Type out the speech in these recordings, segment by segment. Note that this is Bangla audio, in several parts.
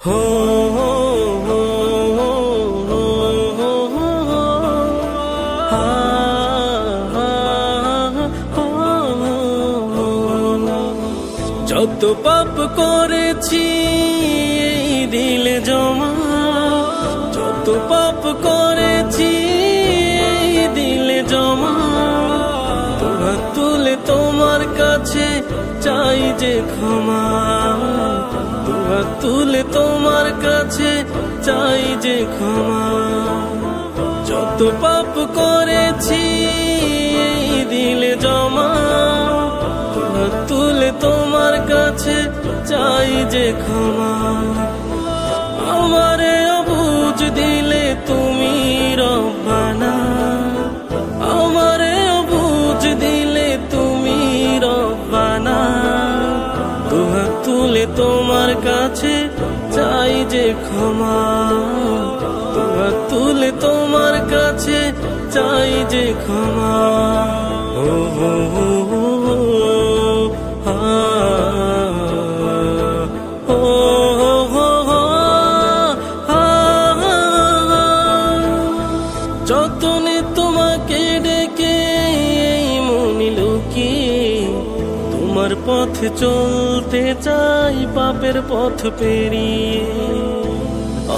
হো যত পাপ করেছি এই দিলে জমা। যত পাপ করেছি এই দিলে জমা। তুলে তোমার কাছে চাই যে ক্ষমা। তোমার তুলে তোমার কাছে চাই যে ক্ষমা। যত পাপ করেছি দিলে জমা। তোমার তুলে তোমার কাছে চাই যে ক্ষমা। আমারে বুঝ দিলে তুমি দুহাত তোমার কাছে চাই যে ক্ষমা। তোমার তুলে তোমার কাছে চাই যে ক্ষমা। ও। তোমার পথ চলতে চাই, পাপের পথ পেরিয়ে।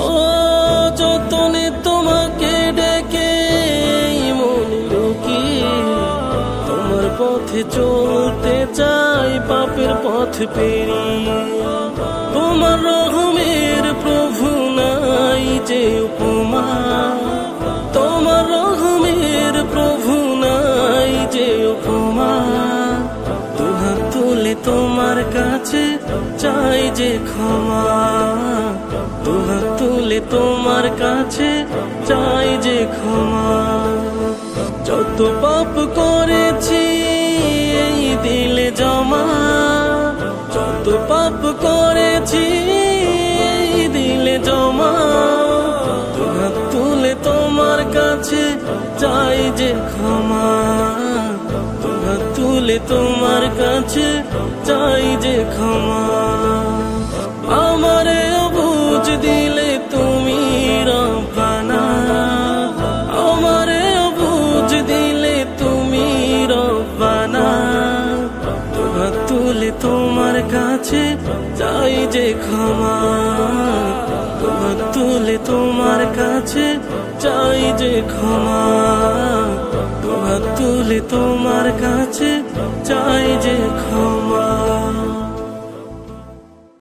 ও, যতনে তোমাকে ডেকে, মন লোকি, তোমার পথে চলতে চাই, পাপের পথ পেরিয়ে। তোমার রহমের তোমার কাছে চাই যে ক্ষমা। দুহাত তুলে তোমার কাছে চাই যে ক্ষমা। যত পাপ করেছি, এই দিলে জমা। যত পাপ করেছি, এই দিলে জমা। দুহাত তুলে তোমার কাছে চাই যে ক্ষমা। দুহাত তুলে তোমার কাছে চাই যে ক্ষমা। আমারে অবুঝ দিলে তুমি রব্বানা। আমারে অবুঝ দিলে তুমি রব্বানা। দুহাত তুলে তোমার কাছে চাই যে ক্ষমা। দুহাত তুলে তোমার কাছে চাই যে ক্ষমা। দুহাত তুলে তোমার কাছে চাই যে ক্ষমা।